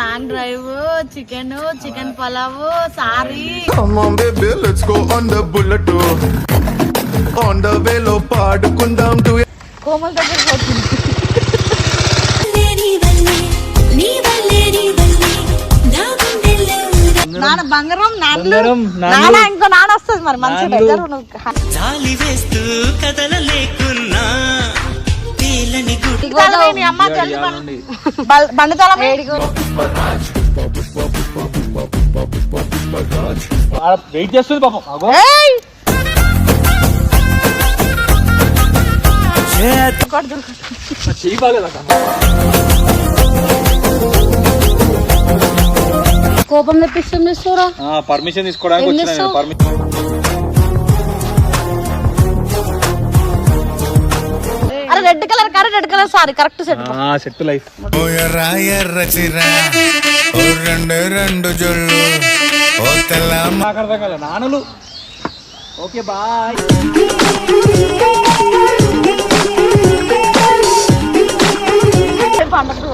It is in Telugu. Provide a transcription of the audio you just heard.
Long drive chicken chicken pulao sorry Come on, baby, let's go on the bullet. On the way, లో పాడుకుందాం. కోమల్ దగ్గర పోతుంది నాన్న బంగారం నాన్నలు. నాన్న ఇంకో నాన్న వస్తుంది మరి మంచి. దగ్గర వెయిట్ చేస్తుంది పాపం! చెయ్యి కోపం తెప్పిస్తుంది పర్మిషన్ తీసుకోవడానికి వచ్చిన? పర్మిషన్ అరే రెడ్ కలర్ కాడ red colour sorry correct set ఆ సెట్ లైఫ్ ఓ ఎర్ర ఎర్ర చిరా ఓ రెండు రెండు జొల్లు ఓ తెల్ల నాకు అర్థం కాలే ఓకే బాయ్. పండగ